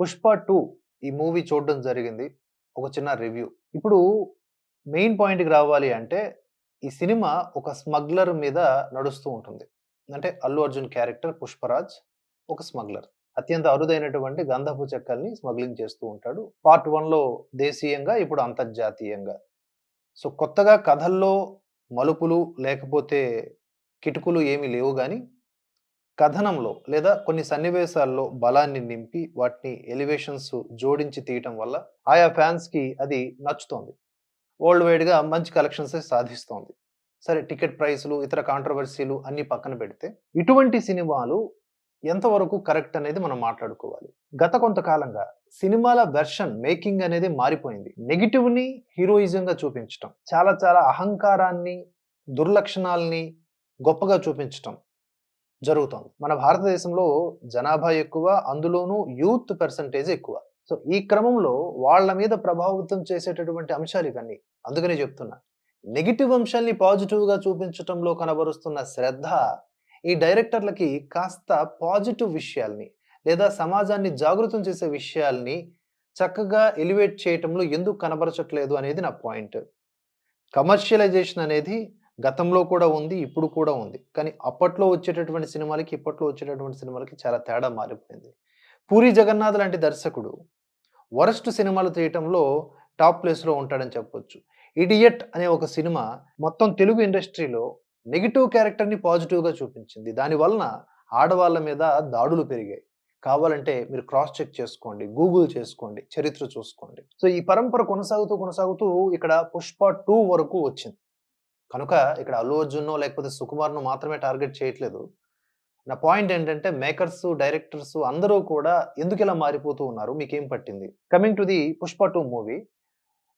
Pushpa two ఈ movie చూడడం జరిగింది. ఒక చిన్న రివ్యూ. ఇప్పుడు మెయిన్ పాయింట్కి రావాలి అంటే ఈ సినిమా ఒక స్మగ్లర్ మీద నడుస్తూ ఉంటుంది. అంటే అల్లు అర్జున్ క్యారెక్టర్ పుష్పరాజ్ ఒక స్మగ్లర్. అత్యంత అరుదైనటువంటి గంధపు చెక్కల్ని స్మగ్లింగ్ చేస్తూ ఉంటాడు. పార్ట్ వన్లో దేశీయంగా ఇప్పుడు అంతర్జాతీయంగా. సో కొత్తగా కథల్లో మలుపులు లేకపోతే కిటుకులు ఏమీ లేవు కానీ కథనంలో లేదా కొన్ని సన్నివేశాల్లో బలాన్ని నింపి వాటిని ఎలివేషన్స్ జోడించి తీయటం వల్ల ఆయా ఫ్యాన్స్కి అది నచ్చుతోంది. వరల్డ్ వైడ్గా మంచి కలెక్షన్స్ సాధిస్తోంది. సరే టికెట్ ప్రైస్లు ఇతర కాంట్రవర్సీలు అన్ని పక్కన పెడితే ఇటువంటి సినిమాలు ఎంతవరకు కరెక్ట్ అనేది మనం మాట్లాడుకోవాలి. గత కొంతకాలంగా సినిమాల వెర్షన్ మేకింగ్ అనేది మారిపోయింది. నెగిటివ్ని హీరోయిజంగా చూపించటం చాలా చాలా అహంకారాన్ని దుర్లక్షణాలని గొప్పగా చూపించటం జరుగుతోంది. మన భారతదేశంలో జనాభా ఎక్కువ అందులోనూ యూత్ పర్సంటేజ్ ఎక్కువ. సో ఈ క్రమంలో వాళ్ళ మీద ప్రభావితం చేసేటటువంటి అంశాలు ఇవన్నీ. అందుకనే చెప్తున్నా. నెగిటివ్ అంశాల్ని పాజిటివ్గా చూపించటంలో కనబరుస్తున్న శ్రద్ధ ఈ డైరెక్టర్లకి కాస్త పాజిటివ్ విషయాల్ని లేదా సమాజాన్ని జాగృతం చేసే విషయాల్ని చక్కగా ఎలివేట్ చేయటంలో ఎందుకు కనబరచట్లేదు అనేది నా పాయింట్. కమర్షియలైజేషన్ అనేది గతంలో కూడా ఉంది ఇప్పుడు కూడా ఉంది. కానీ అప్పట్లో వచ్చేటటువంటి సినిమాలకి ఇప్పట్లో వచ్చేటటువంటి సినిమాలకి చాలా తేడా మారిపోయింది. పూరి జగన్నాథ్ లాంటి దర్శకుడు వరస్ట్ సినిమాలు తీయటంలో టాప్ ప్లేస్లో ఉంటాడని చెప్పొచ్చు. ఇడియట్ అనే ఒక సినిమా మొత్తం తెలుగు ఇండస్ట్రీలో నెగిటివ్ క్యారెక్టర్ని పాజిటివ్గా చూపించింది. దానివలన ఆడవాళ్ళ మీద దాడులు పెరిగాయి. కావాలంటే మీరు క్రాస్ చెక్ చేసుకోండి గూగుల్ చేసుకోండి చరిత్ర చూసుకోండి. సో ఈ పరంపర కొనసాగుతూ కొనసాగుతూ ఇక్కడ పుష్ప టూ వరకు వచ్చింది. కనుక ఇక్కడ అల్లు అర్జున్నో లేకపోతే సుకుమార్ను మాత్రమే టార్గెట్ చేయట్లేదు. నా పాయింట్ ఏంటంటే మేకర్స్ డైరెక్టర్స్ అందరూ కూడా ఎందుకు ఇలా మారిపోతూ ఉన్నారు? మీకేం పట్టింది? Coming to the Pushpa two movie.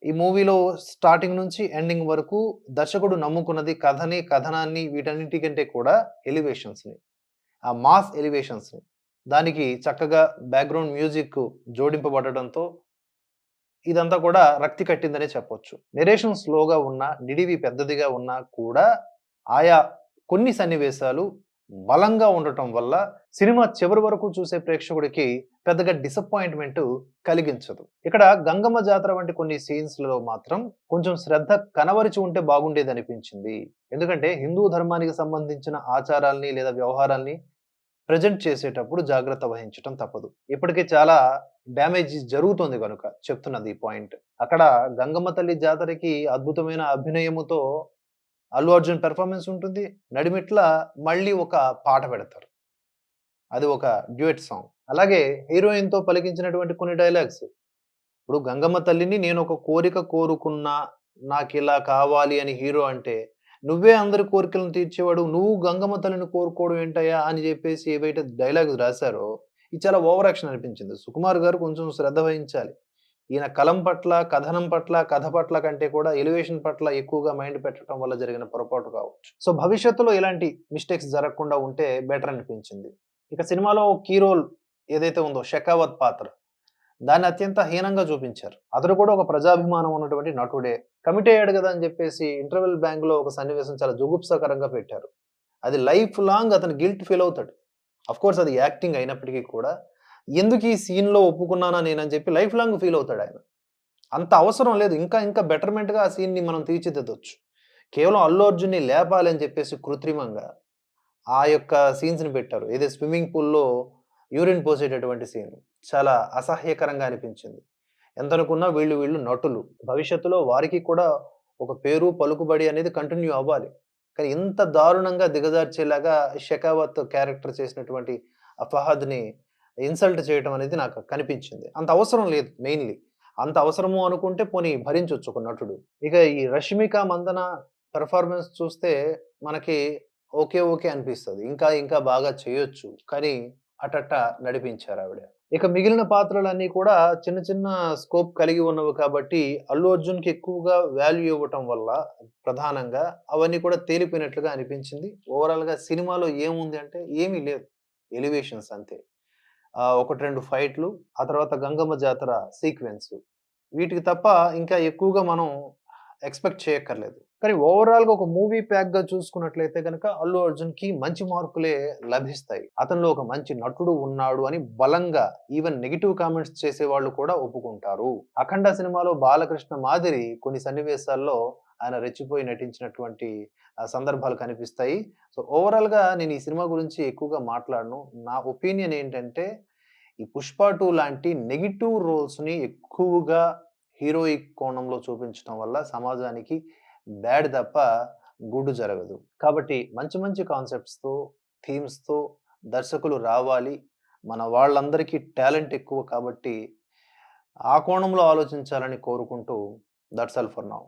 ఈ మూవీలో స్టార్టింగ్ నుంచి ఎండింగ్ వరకు దర్శకుడు నమ్ముకున్నది కథని కథనాన్ని వీటన్నిటికంటే కూడా ఎలివేషన్స్ని. ఆ మాస్ ఎలివేషన్స్ని. దానికి చక్కగా బ్యాక్గ్రౌండ్ మ్యూజిక్ జోడింపబడటంతో ఇదంతా కూడా రక్తి కట్టిందనే చెప్పొచ్చు. నెరేషన్ స్లోగా ఉన్నా నిడివి పెద్దదిగా ఉన్నా కూడా ఆయా కొన్ని సన్నివేశాలు బలంగా ఉండటం వల్ల సినిమా చివరి వరకు చూసే ప్రేక్షకుడికి పెద్దగా డిసప్పాయింట్మెంట్ కలిగించదు. ఇక్కడ గంగమ్మ జాతర వంటి కొన్ని సీన్స్లలో మాత్రం కొంచెం శ్రద్ధ కనవరిచి ఉంటే బాగుండేది అనిపించింది. ఎందుకంటే హిందూ ధర్మానికి సంబంధించిన ఆచారాల్ని లేదా వ్యవహారాల్ని ప్రజెంట్ చేసేటప్పుడు జాగ్రత్త వహించడం తప్పదు. ఇప్పటికే చాలా డ్యామేజ్ జరుగుతుంది కనుక చెప్తున్నది ఈ పాయింట్. అక్కడ గంగమ్మ తల్లి జాతరకి అద్భుతమైన అభినయముతో అల్లు అర్జున్ పెర్ఫార్మెన్స్ ఉంటుంది. నడిమిట్ల మళ్ళీ ఒక పాట పెడతారు. అది ఒక డ్యూయట్ సాంగ్. అలాగే హీరోయిన్తో పలికించినటువంటి కొన్ని డైలాగ్స్. ఇప్పుడు గంగమ్మ తల్లిని నేను ఒక కోరిక కోరుకున్నా నాకు ఇలా కావాలి అని హీరో అంటే నువ్వే అందరి కోరికలను తీర్చేవాడు నువ్వు గంగమ్మ తల్లిని కోరుకోవడం ఏంటయ్యా? అని చెప్పేసి ఏవైతే డైలాగ్స్ రాశారో ఇది చాలా ఓవర్ యాక్షన్ అనిపించింది. సుకుమార్ గారు కొంచెం శ్రద్ధ వహించాలి. ఈయన కలం పట్ల కథనం పట్ల కథ పట్ల కంటే కూడా ఎలివేషన్ పట్ల ఎక్కువగా మైండ్ పెట్టడం వల్ల జరిగిన పొరపాటు కావచ్చు. సో భవిష్యత్తులో ఇలాంటి మిస్టేక్స్ జరగకుండా ఉంటే బెటర్ అనిపించింది. ఇక సినిమాలో కీ రోల్ ఏదైతే ఉందో షెకావత్ పాత్ర. దాన్ని అత్యంత హీనంగా చూపించారు. అతడు కూడా ఒక ప్రజాభిమానం ఉన్నటువంటి నటుడే. కమిట్ అయ్యాడు కదా అని చెప్పేసి ఇంటర్వెల్ బ్యాంక్లో ఒక సన్నివేశం చాలా జుగుప్సకరంగా పెట్టారు. అది లైఫ్ లాంగ్ అతను గిల్ట్ ఫీల్ అవుతాడు. అఫ్ కోర్స్ అది యాక్టింగ్ అయినప్పటికీ కూడా ఎందుకు ఈ సీన్లో ఒప్పుకున్నానా నేనని చెప్పి లైఫ్ లాంగ్ ఫీల్ అవుతాడు ఆయన. అంత అవసరం లేదు. ఇంకా ఇంకా బెటర్మెంట్గా ఆ సీన్ని మనం తీర్చిదిద్దొచ్చు. కేవలం అల్లు అర్జున్ని లేపాలి అని చెప్పేసి కృత్రిమంగా ఆ యొక్క సీన్స్ని పెట్టారు. ఏదో స్విమ్మింగ్ పూల్లో యూరిన్ పోసేటటువంటి సీన్. చాలా అసహ్యకరంగా అనిపించింది. ఎంతనుకున్నా వీళ్ళు వీళ్ళు నటులు. భవిష్యత్తులో వారికి కూడా ఒక పేరు పలుకుబడి అనేది కంటిన్యూ అవ్వాలి. కానీ ఇంత దారుణంగా దిగజార్చేలాగా షెకావత్ క్యారెక్టర్ చేసినటువంటి ఆ ఫహద్ని ఇన్సల్ట్ చేయడం అనేది నాకు కనిపించింది. అంత అవసరం లేదు మెయిన్లీ. అంత అవసరము అనుకుంటే పోనీ భరించవచ్చు ఒక నటుడు. ఇక ఈ రష్మిక మందన పెర్ఫార్మెన్స్ చూస్తే మనకి ఓకే ఓకే అనిపిస్తుంది. ఇంకా ఇంకా బాగా చేయొచ్చు. కానీ అటట్ట నడిపించారు ఆవిడ. ఇక మిగిలిన పాత్రలన్నీ కూడా చిన్న చిన్న స్కోప్ కలిగి ఉన్నవి కాబట్టి అల్లు అర్జున్కి ఎక్కువగా వాల్యూ ఇవ్వటం వల్ల ప్రధానంగా అవన్నీ కూడా తేలిపోయినట్లుగా అనిపించింది. ఓవరాల్గా సినిమాలో ఏముంది అంటే ఏమీ లేదు. ఎలివేషన్స్ అంతే. ఒకటి రెండు ఫైట్లు ఆ తర్వాత గంగమ్మ జాతర సీక్వెన్స్. వీటికి తప్ప ఇంకా ఎక్కువగా మనం ఎక్స్పెక్ట్ చేయక్కర్లేదు. కానీ ఓవరాల్‌గా ఒక మూవీ ప్యాక్‌గా చూసుకున్నట్లయితే కనుక 'అల్లు అర్జున్‌కి' మంచి మార్కులే లభిస్తాయి. అతనిలో ఒక మంచి నటుడు ఉన్నాడు అని బలంగా ఈవెన్ నెగిటివ్ కామెంట్స్ చేసే వాళ్ళు కూడా ఒప్పుకుంటారు. 'అఖండ' సినిమాలో బాలకృష్ణ మాదిరి కొన్ని సన్నివేశాల్లో ఆయన రెచ్చిపోయి నటించినటువంటి సందర్భాలు కనిపిస్తాయి. సో, ఓవరాల్‌గా నేను ఈ సినిమా గురించి ఎక్కువగా మాట్లాడను. నా ఒపీనియన్ ఏంటంటే, ఈ 'పుష్ప టూ లాంటి నెగిటివ్ రోల్స్‌ని ఎక్కువగా హీరోయిక్ కోణంలో చూపించడం వల్ల సమాజానికి బ్యాడ్ తప్ప గుడ్ జరగదు. కాబట్టి మంచి మంచి కాన్సెప్ట్స్‌తో, థీమ్స్‌తో దర్శకులు రావాలి. మన వాళ్ళందరికీ టాలెంట్ ఎక్కువ కాబట్టి, ఆ కోణంలో ఆలోచించాలని కోరుకుంటూ దట్స్ ఆల్ ఫర్ నౌ.